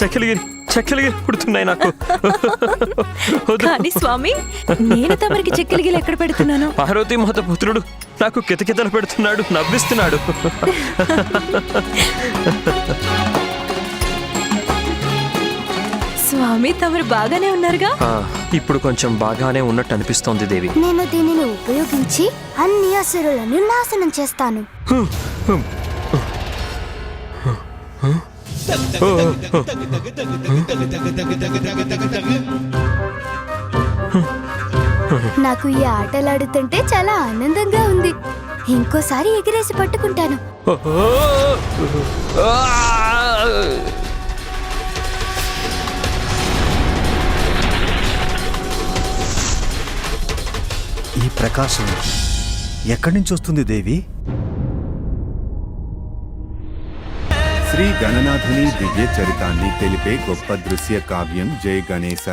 చక్కలిగిరి చక్కలిగిరి పుడుతున్నాయి నాకు. కానీ స్వామి నేను తమరికి చెక్కిలిగిలు ఎక్కడ పెడుతున్నాను? పార్వతీ మాత పుత్రుడు నాకు కితకితలు పెడుతున్నాడు నవ్విస్తున్నాడు. స్వామి తమరు బాగానే ఉన్నారుగా? ఇప్పుడు కొంచెం బాగానే ఉన్నట్టు అనిపిస్తోంది దేవి. నేను దీనిని ఉపయోగించి అన్ని అసురులను నాశనం చేస్తాను. నాకు ఈ ఆటలాడుతుంటే చాలా ఆనందంగా ఉంది. ఇంకోసారి ఎగిరేసి పట్టుకుంటాను. ఈ ప్రకాశం ఎక్కడి నుంచి వస్తుంది దేవి? శ్రీ గణనాథుని దివ్య చరితాన్ని తెలిపే గొప్ప దృశ్య కావ్యం జయ గణేశ